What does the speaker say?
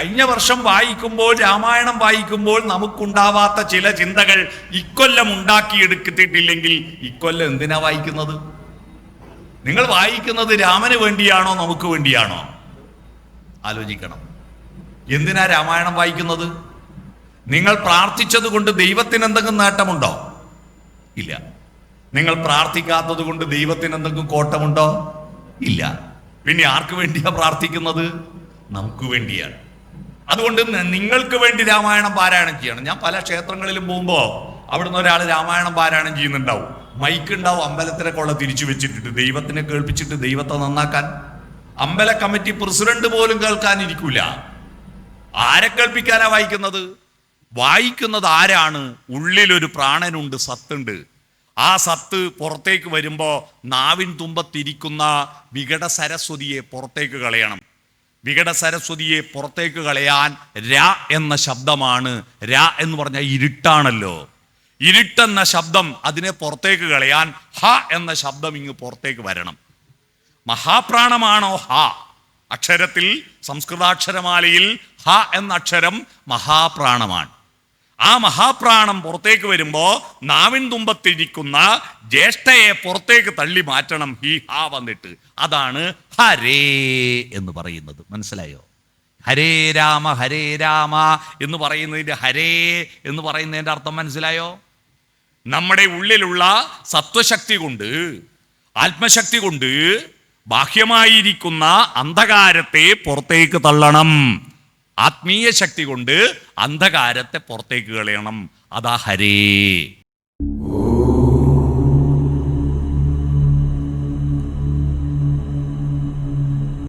കഴിഞ്ഞ വർഷം വായിക്കുമ്പോൾ രാമായണം വായിക്കുമ്പോൾ നമുക്കുണ്ടാവാത്ത ചില ചിന്തകൾ ഇക്കൊല്ലം ഉണ്ടാക്കിയെടുത്തിട്ടില്ലെങ്കിൽ ഇക്കൊല്ലം എന്തിനാ വായിക്കുന്നത്? നിങ്ങൾ വായിക്കുന്നത് രാമന് വേണ്ടിയാണോ നമുക്ക് വേണ്ടിയാണോ? ആലോചിക്കണം. എന്തിനാ രാമായണം വായിക്കുന്നത്? നിങ്ങൾ പ്രാർത്ഥിച്ചത് കൊണ്ട് ദൈവത്തിന് എന്തെങ്കിലും നേട്ടമുണ്ടോ? ഇല്ല. നിങ്ങൾ പ്രാർത്ഥിക്കാത്തത് കൊണ്ട് ദൈവത്തിന് എന്തെങ്കിലും കോട്ടമുണ്ടോ? ഇല്ല. പിന്നെ ആർക്ക് വേണ്ടിയാ പ്രാർത്ഥിക്കുന്നത്? നമുക്ക് വേണ്ടിയാണ്. അതുകൊണ്ട് നിങ്ങൾക്ക് വേണ്ടി രാമായണം പാരായണം ചെയ്യണം. ഞാൻ പല ക്ഷേത്രങ്ങളിലും പോകുമ്പോൾ അവിടുന്ന് ഒരാൾ രാമായണം പാരായണം ചെയ്യുന്നുണ്ടാവും. മൈക്ക് ഉണ്ടാവും അമ്പലത്തിലെ കൊള്ള തിരിച്ചു വെച്ചിട്ടിട്ട് ദൈവത്തിനെ കേൾപ്പിച്ചിട്ട് ദൈവത്തെ നന്നാക്കാൻ. അമ്പല കമ്മിറ്റി പ്രസിഡന്റ് പോലും കേൾക്കാനിരിക്കൂല. ആരെ കേൾപ്പിക്കാനാ വായിക്കുന്നത്? വായിക്കുന്നത് ആരാണ്? ഉള്ളിലൊരു പ്രാണനുണ്ട് സത്തുണ്ട്. ആ സത്ത് പുറത്തേക്ക് വരുമ്പോൾ നാവിൻ തുമ്പത്തിരിക്കുന്ന വികട സരസ്വതിയെ പുറത്തേക്ക് കളയണം. വികട സരസ്വതിയെ പുറത്തേക്ക് കളയാൻ ര എന്ന ശബ്ദമാണ്. ര എന്ന് പറഞ്ഞാൽ ഇരുട്ടാണല്ലോ. ഇരുട്ടെന്ന ശബ്ദം അതിനെ പുറത്തേക്ക് കളയാൻ ഹ എന്ന ശബ്ദം ഇങ്ങ് പുറത്തേക്ക് വരണം. മഹാപ്രാണമാണോ ഹ? അക്ഷരത്തിൽ സംസ്കൃതാക്ഷരമാലയിൽ ഹ എന്ന അക്ഷരം മഹാപ്രാണമാണ്. ആ മഹാപ്രാണം പുറത്തേക്ക് വരുമ്പോൾ നാവിൻ തുമ്പത്തിരിക്കുന്ന ജ്യേഷ്ഠയെ പുറത്തേക്ക് തള്ളി മാറ്റണം ഹി ഹാ വന്നിട്ട്. അതാണ് ഹരേ എന്ന് പറയുന്നത്. മനസ്സിലായോ? ഹരേ രാമ ഹരേ രാമ എന്ന് പറയുന്നതിന്റെ ഹരേ എന്ന് പറയുന്നതിന്റെ അർത്ഥം മനസ്സിലായോ? നമ്മുടെ ഉള്ളിലുള്ള സത്വശക്തി കൊണ്ട് ആത്മശക്തി കൊണ്ട് ബാഹ്യമായിരിക്കുന്ന അന്ധകാരത്തെ പുറത്തേക്ക് തള്ളണം. ആത്മീയ ശക്തി കൊണ്ട് അന്ധകാരത്തെ പുറത്തേക്ക് കളയണം. അതാ ഹരേ.